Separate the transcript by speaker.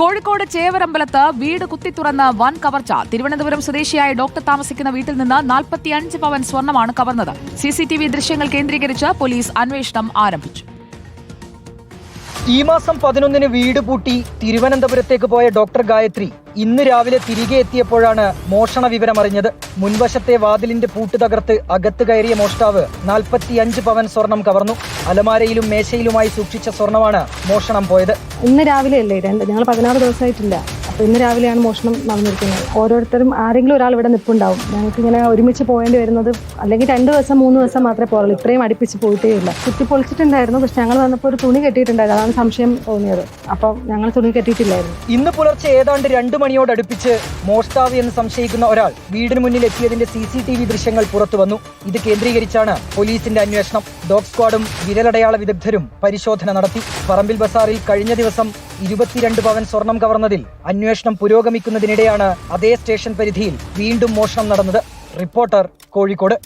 Speaker 1: കോഴിക്കോട് ചേവരമ്പലത്ത് വീട് കുത്തിത്തുറന്ന് വൻ കവർച്ച. തിരുവനന്തപുരം സ്വദേശിയായ ഡോക്ടർ താമസിക്കുന്ന വീട്ടിൽ നിന്ന് നാൽപ്പത്തിയഞ്ച് പവൻ സ്വർണമാണ് കവർന്നത്. സി സി ടി വി ദൃശ്യങ്ങൾ കേന്ദ്രീകരിച്ച് പോലീസ് അന്വേഷണം ആരംഭിച്ചു.
Speaker 2: ഈ മാസം പതിനൊന്നിന് വീട് പൂട്ടി തിരുവനന്തപുരത്തേക്ക് പോയ ഡോക്ടർ ഗായത്രി ഇന്ന് രാവിലെ തിരികെ എത്തിയപ്പോഴാണ് മോഷണ വിവരം അറിഞ്ഞത്. മുൻവശത്തെ വാതിലിന്റെ പൂട്ട് തകർത്ത് അകത്ത് കയറിയ മോഷ്ടാവ് നാൽപ്പത്തിയഞ്ച് പവൻ സ്വർണം കവർന്നു. അലമാരയിലും മേശയിലുമായി സൂക്ഷിച്ച സ്വർണമാണ് മോഷണം പോയത്.
Speaker 3: ഇന്ന് രാവിലെ അല്ലേ രണ്ട് ഞങ്ങൾ പതിനാറ് ദിവസമായിട്ടില്ല. ഇന്ന് രാവിലെയാണ് മോഷണം നടന്നിരിക്കുന്നത്. ഓരോരുത്തരും ആരെങ്കിലും ഒരാൾ ഇവിടെ നിൽപ്പുണ്ടാവും ഞങ്ങൾക്ക് ഇങ്ങനെ ഒരുമിച്ച് പോകേണ്ടി വരുന്നത് അല്ലെങ്കിൽ രണ്ട് ദിവസം മൂന്ന് ദിവസം മാത്രമേ പോകുള്ളൂ ഇത്രയും അടുപ്പിച്ച് പോയിട്ടേ ഇല്ല. കുത്തി പൊളിച്ചിട്ടുണ്ടായിരുന്നു പക്ഷെ ഞങ്ങൾ വന്നപ്പോൾ ഒരു തുണി കെട്ടിയിട്ടുണ്ടായിരുന്നു. അതാണ് സംശയം തോന്നിയത്. അപ്പോൾ ഞങ്ങൾ തുണി കെട്ടിയിട്ടില്ലായിരുന്നു.
Speaker 2: ഇന്ന് പുലർച്ചെ ഏതാണ്ട് രണ്ടു മണിയോടടുപ്പിച്ച് മോഷ്ടാവ് എന്ന് സംശയിക്കുന്ന ഒരാൾ വീടിന് മുന്നിൽ എത്തിയതിന്റെ സി സി ടി വി ദൃശ്യങ്ങൾ പുറത്തു വന്നു. ഇത് കേന്ദ്രീകരിച്ചാണ് പോലീസിന്റെ അന്വേഷണം. ഡോഗ് സ്ക്വാഡും വിരലടയാള വിദഗ്ധരും പരിശോധന നടത്തി. പറമ്പിൽ ബസാറിൽ കഴിഞ്ഞ ദിവസം ഇരുപത്തിരണ്ട് പവൻ സ്വർണം കവർന്നതിൽ അന്വേഷണം പുരോഗമിക്കുന്നതിനിടെയാണ് അതേ സ്റ്റേഷൻ പരിധിയിൽ വീണ്ടും മോഷണം നടന്നത്. റിപ്പോർട്ടർ കോഴിക്കോട്.